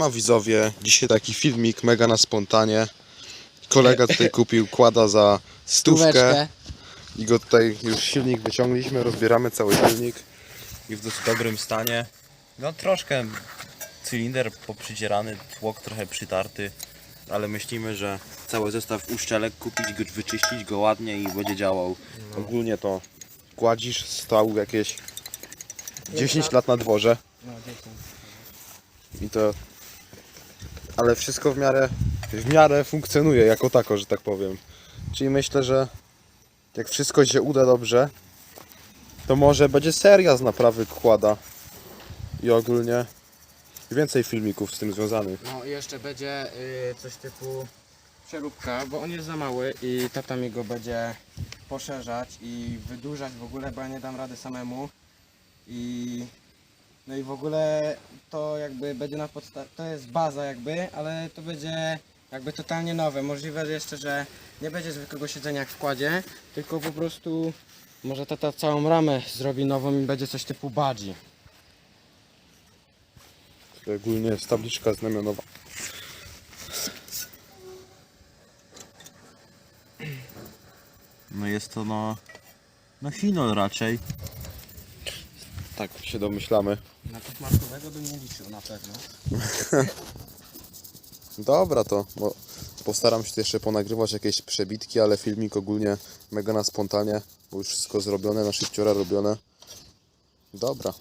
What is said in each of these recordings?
Ma widzowie, dzisiaj taki filmik mega na spontanie. Kolega tutaj kupił kłada za stówkę Stóweczkę. i go tutaj już silnik wyciągliśmy, rozbieramy cały silnik i w dosyć dobrym stanie. No troszkę cylinder poprzycierany, tłok trochę przytarty, ale myślimy, że cały zestaw uszczelek kupić, go wyczyścić go ładnie i będzie działał. Ogólnie to kładzisz, stał jakieś 10 lat na dworze No, 10. i to... Ale wszystko w miarę, w miarę funkcjonuje jako tako, że tak powiem. Czyli myślę, że jak wszystko się uda dobrze, to może będzie seria z naprawy kłada i ogólnie więcej filmików z tym związanych. No i jeszcze będzie y, coś typu przeróbka, bo on jest za mały i tata mi go będzie poszerzać i wydłużać w ogóle, bo ja nie dam rady samemu. I no i w ogóle to jakby będzie na podstawie, to jest baza jakby, ale to będzie jakby totalnie nowe. Możliwe jeszcze, że nie będzie zwykłego siedzenia jak w kładzie, tylko po prostu może tata całą ramę zrobi nową i będzie coś typu badzi. Ogólnie jest tabliczka znamionowa. No jest to no, no Hinol raczej. Tak się domyślamy. Na markowego bym nie liczył na pewno. Dobra to, bo postaram się jeszcze ponagrywać jakieś przebitki, ale filmik ogólnie mega na spontanie, bo już wszystko zrobione, na szybciora robione. Dobra.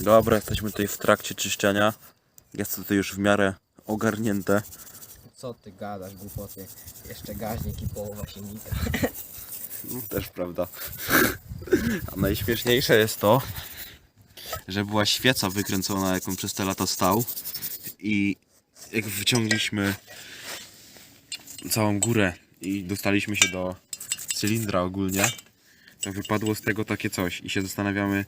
Dobra, jesteśmy tutaj w trakcie czyszczenia. Jest to tutaj już w miarę ogarnięte. Co ty gadasz głupoty? Jeszcze gaźnik i połowa silnika. No, też prawda. A najśmieszniejsze jest to, że była świeca wykręcona, jaką przez te lata stał. I jak wyciągliśmy całą górę i dostaliśmy się do cylindra ogólnie, to wypadło z tego takie coś. I się zastanawiamy,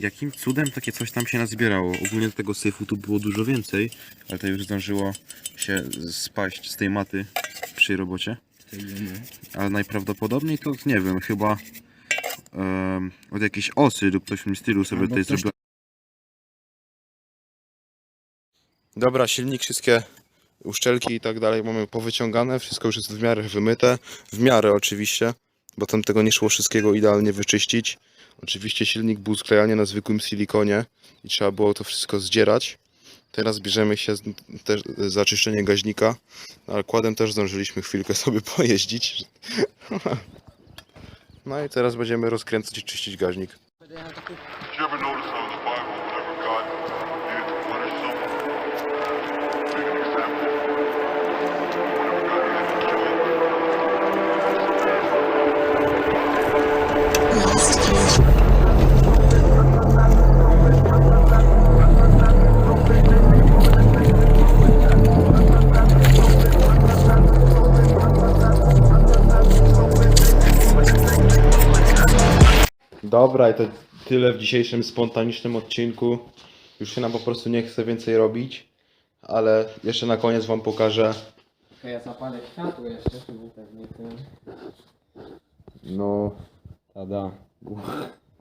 jakim cudem takie coś tam się nazbierało. Ogólnie tego syfu tu było dużo więcej, ale to już zdążyło się spaść z tej maty przy robocie. Ale najprawdopodobniej to nie wiem, chyba em, od jakiejś osy lub coś w tym stylu sobie Albo tutaj ktoś. Dobra, silnik, wszystkie uszczelki i tak dalej mamy powyciągane, wszystko już jest w miarę wymyte, w miarę oczywiście, bo tam tego nie szło wszystkiego idealnie wyczyścić. Oczywiście silnik był sklejany na zwykłym silikonie i trzeba było to wszystko zdzierać. Teraz bierzemy się też za czyszczenie gaźnika, ale kładem też zdążyliśmy chwilkę sobie pojeździć. No i teraz będziemy rozkręcać i czyścić gaźnik. Dobra, i to tyle w dzisiejszym spontanicznym odcinku. Już się nam po prostu nie chce więcej robić, ale jeszcze na koniec Wam pokażę. Ja zapalę światło jeszcze, żeby pewnie ten... No, Tada.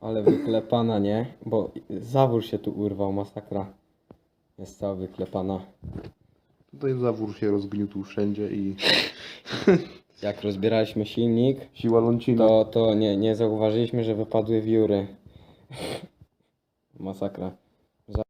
Ale wyklepana, nie? Bo zawór się tu urwał, masakra. Jest cała wyklepana. tutaj zawór się rozgniótł wszędzie i jak rozbieraliśmy silnik, Siła lącina. to, to nie, nie zauważyliśmy, że wypadły wióry. Masakra.